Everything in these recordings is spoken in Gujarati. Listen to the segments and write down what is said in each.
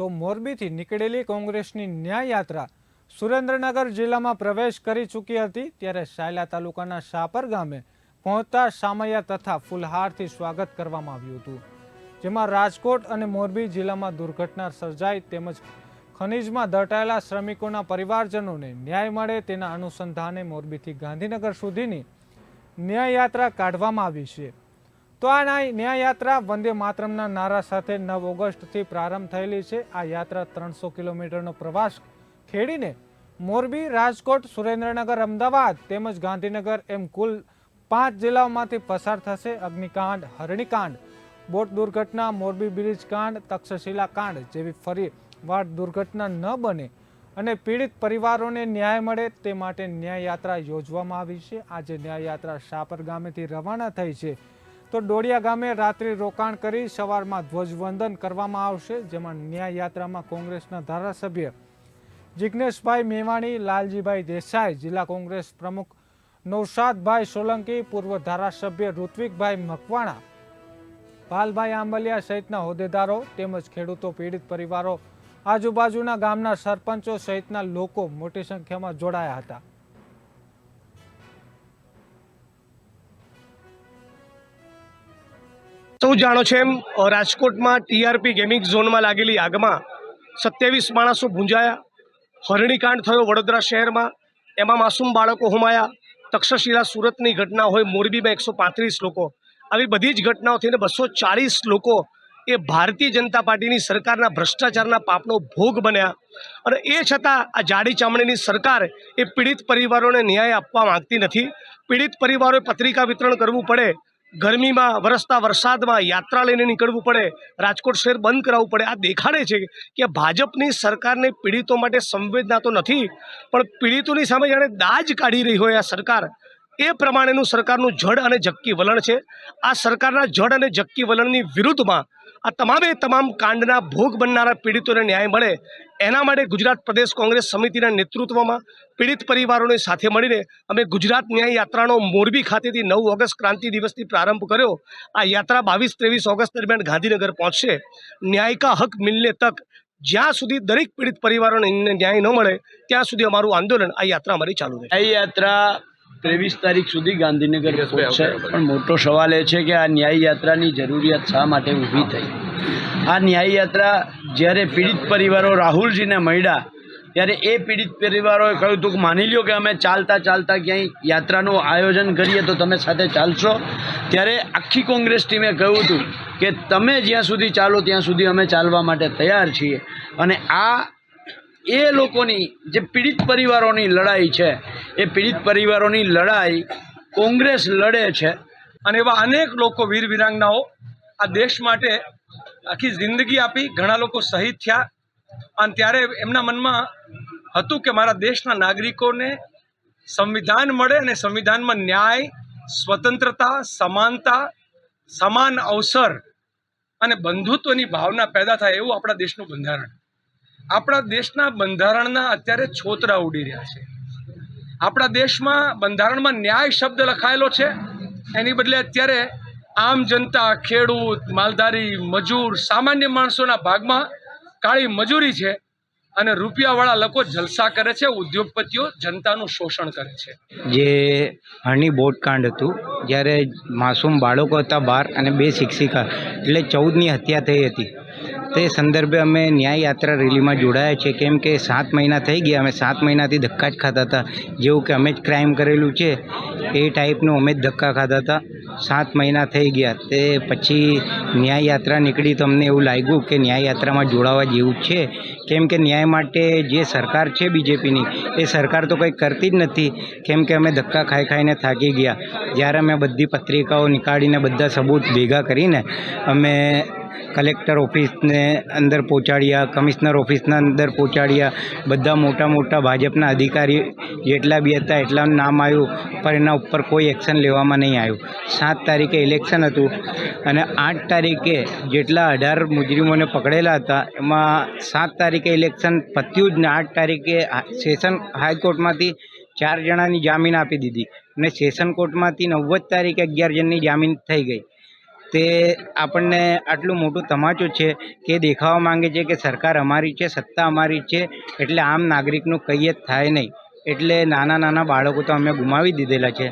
તો મોરબીથી નીકળેલી કોંગ્રેસની ન્યાય યાત્રા સુરેન્દ્રનગર જિલ્લામાં પ્રવેશ કરી ચૂકી હતી ત્યારે સાયલા તાલુકાના શાપર ગામે પહોંચતા સામૈયા તથા ફુલહારથી સ્વાગત કરવામાં આવ્યું હતું. જેમાં રાજકોટ અને મોરબી જિલ્લામાં દુર્ઘટના સર્જાઈ તેમજ ખનીજમાં દટાયેલા શ્રમિકોના પરિવારજનોને ન્યાય મળે તેના અનુસંધાને મોરબીથી ગાંધીનગર સુધીની ન્યાયયાત્રા કાઢવામાં આવી છે. તો આ ન્યાય યાત્રા વંદે માતરમના નારા સાથે નવ ઓગસ્ટથી પ્રારંભ થયેલી છે. આ યાત્રા ત્રણસો કિલોમીટરનો પ્રવાસ ખેડીને મોરબી, રાજકોટ, સુરેન્દ્રનગર, અમદાવાદ તેમજ ગાંધીનગર એમ કુલ પાંચ જિલ્લાઓમાંથી પસાર થશે અગ્નિકાંડ, હરણીકાંડ, બોટ દુર્ઘટના, મોરબી બ્રિજ કાંડ, તક્ષશિલા કાંડ જેવી ફરી વાર દુર્ઘટના ન બને અને પીડિત પરિવારોને ન્યાય મળે તે માટે ન્યાય યાત્રા યોજવામાં આવી છે. આજે ન્યાય યાત્રા શાપર ગામેથી રવાના થઈ છે. તો ડોડિયા ગામે રાત્રિ રોકાણ કરી સવારમાં ધ્વજવંદન કરવામાં આવશે, જેમાં ન્યાય યાત્રામાં કોંગ્રેસના ધારાસભ્ય જિજ્ઞેશભાઈ મેવાણી, લાલજીભાઈ દેસાઈ, જિલ્લા કોંગ્રેસ પ્રમુખ નૌશાદભાઈ સોલંકી, પૂર્વ ધારાસભ્ય ઋત્વિકભાઈ મકવાણા પાલભાઈ આંબલિયા સહિતના હોદ્દેદારો તેમજ ખેડૂતો, પીડિત પરિવારો, આજુબાજુના ગામના સરપંચો સહિતના લોકો મોટી સંખ્યામાં જોડાયા હતા. સૌ જાણો છો એમ રાજકોટમાં ટીઆરપી ગેમિંગ ઝોનમાં લાગેલી આગમાં સત્યાવીસ માણસો ભૂંજાયા. હરણીકાંડ થયો વડોદરા શહેરમાં. એમાં માસૂમ બાળકો હોમાયા. તક્ષશિલા સુરતની ઘટના હોય મોરબીમાં એકસો લોકો. આવી બધી જ ઘટનાઓ થઈને બસો લોકો એ ભારતીય જનતા પાર્ટીની સરકારના ભ્રષ્ટાચારના પાપનો ભોગ બન્યા. અને એ છતાં આ જાડી ચામડીની સરકાર એ પીડિત પરિવારોને ન્યાય આપવા માંગતી નથી. પીડિત પરિવારોએ પત્રિકા વિતરણ કરવું પડે. ગરમીમાં, વરસતા વરસાદમાં યાત્રા લઈને નીકળવું પડે, રાજકોટ શહેર બંધ કરાવવું પડે. આ દેખાડે છે કે ભાજપની સરકારને પીડિતો માટે સંવેદના તો નથી, પણ પીડિતોની સામે જાણે દાજ કાઢી રહી હોય આ સરકાર. એ પ્રમાણેનું સરકારનું જડ અને જક્કી વલણ છે. આ સરકારના જડ અને જક્કી વલણની વિરુદ્ધમાં આ તમામે તમામ કાંડના ભોગ બનનારા પીડિતોને ન્યાય મળે. એના માટે ગુજરાત પ્રદેશ કોંગ્રેસ સમિતિના નેતૃત્વમાં પીડિત પરિવારોની સાથે મળીને અમે ગુજરાત ન્યાય યાત્રાનો મોરબી ખાતેથી નવ ઓગસ્ટ ક્રાંતિ દિવસથી પ્રારંભ કર્યો. આ યાત્રા બાવીસ ત્રેવીસ ઓગસ્ટ દરમિયાન ગાંધીનગર પહોંચશે. ન્યાયિકા હક મિલને તક જ્યાં સુધી દરેક પીડિત પરિવારોને ન્યાય ન મળે ત્યાં સુધી અમારું આંદોલન આ યાત્રા અમારી ચાલુ રહે આ યાત્રા ત્રેવીસ તારીખ સુધી ગાંધીનગર પહોંચશે. પણ મોટો સવાલ એ છે કે આ ન્યાય યાત્રાની જરૂરિયાત શા માટે ઊભી થઈ? આ ન્યાય યાત્રા જ્યારે પીડિત પરિવારો રાહુલજીને મળ્યા, ત્યારે એ પીડિત પરિવારોએ કહ્યું હતું કે માની લ્યો કે અમે ચાલતા ચાલતા ક્યાંય યાત્રાનું આયોજન કરીએ તો તમે સાથે ચાલશો. ત્યારે આખી કોંગ્રેસ ટીમે કહ્યું હતું કે તમે જ્યાં સુધી ચાલો ત્યાં સુધી અમે ચાલવા માટે તૈયાર છીએ. અને આ એ લોકોની જે પીડિત પરિવારોની લડાઈ છે, એ પીડિત પરિવારોની લડાઈ કોંગ્રેસ લડે છે. અને એવા અનેક લોકો વીર વિરાંગનાઓ આ દેશ માટે આખી જિંદગી આપી, ઘણા લોકો શહીદ થયા. અને ત્યારે એમના મનમાં હતું કે મારા દેશના નાગરિકોને સંવિધાન મળે અને સંવિધાનમાં ન્યાય, સ્વતંત્રતા, સમાનતા, સમાન અવસર અને બંધુત્વની ભાવના પેદા થાય એવું આપણા દેશનું બંધારણ. આપણા દેશના બંધારણના અત્યારે છોતરા ઉડી રહ્યા છે. આપણા દેશમાં બંધારણમાં ન્યાય શબ્દ લખાયેલો છે. એની બદલે અત્યારે આમ જનતા, ખેડૂત, માલધારી, મજૂર, સામાન્ય માણસોના ભાગમાં કાળી મજૂરી છે અને રૂપિયાવાળા લોકો જલસા કરે છે, ઉદ્યોગપતિઓ જનતાનું શોષણ કરે છે. જે હરણી બોટકાંડ હતું, જ્યારે માસૂમ બાળકો હતા બાર અને બે શિક્ષિકા, એટલે ચૌદની હત્યા થઈ હતી. તે સંદર્ભે અમે ન્યાય યાત્રા રેલીમાં જોડાયા છે કેમ કે સાત મહિના થઈ ગયા. અમે સાત મહિનાથી ધક્કા જ ખાતા હતા. જેવું કે અમે જ ક્રાઇમ કરેલું છે, એ ટાઈપનું અમે જ ધક્કા ખાતા હતા. સાત મહિના થઈ ગયા. તે પછી ન્યાય યાત્રા નીકળી તો અમને એવું લાગ્યું કે ન્યાય યાત્રામાં જોડાવા જેવું છે. કેમ કે ન્યાય માટે જે સરકાર છે બીજેપીની, એ સરકાર તો કંઈ કરતી જ નથી. કેમ કે અમે ધક્કા ખાઈ ખાઈને થાકી ગયા. જ્યારે અમે બધી પત્રિકાઓ નીકાળીને બધા સબૂત ભેગા કરીને અમે કલેક્ટર ઓફિસને અંદર પહોંચાડ્યા, કમિશનર ઓફિસના અંદર પહોંચાડ્યા. બધા મોટા મોટા ભાજપના અધિકારી જેટલા બી હતા, એટલાનું નામ આવ્યું, પણ એના ઉપર કોઈ એક્શન લેવામાં નહીં આવ્યું. સાત તારીખે ઇલેક્શન હતું અને આઠ તારીખે જેટલા અઢાર મુજરીમોને પકડેલા હતા, એમાં સાત તારીખે ઇલેક્શન પત્યું જ ને આઠ તારીખે સેશન હાઈકોર્ટમાંથી ચાર જણાની જામીન આપી દીધી. અને સેશન કોર્ટમાંથી નવ્વદ તારીખે અગિયાર જણની જામીન થઈ ગઈ. તે આપણને આટલું મોટું તમાચું છે કે દેખાવા માંગે છે કે સરકાર અમારી છે, સત્તા અમારી છે, એટલે આમ નાગરિકનું કંઈ જ થાય નહીં. એટલે નાના નાના બાળકો તો અમે ગુમાવી દીધેલા છે.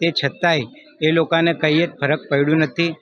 તે છતાંય એ લોકોને કંઈ જ ફરક પડ્યું નથી.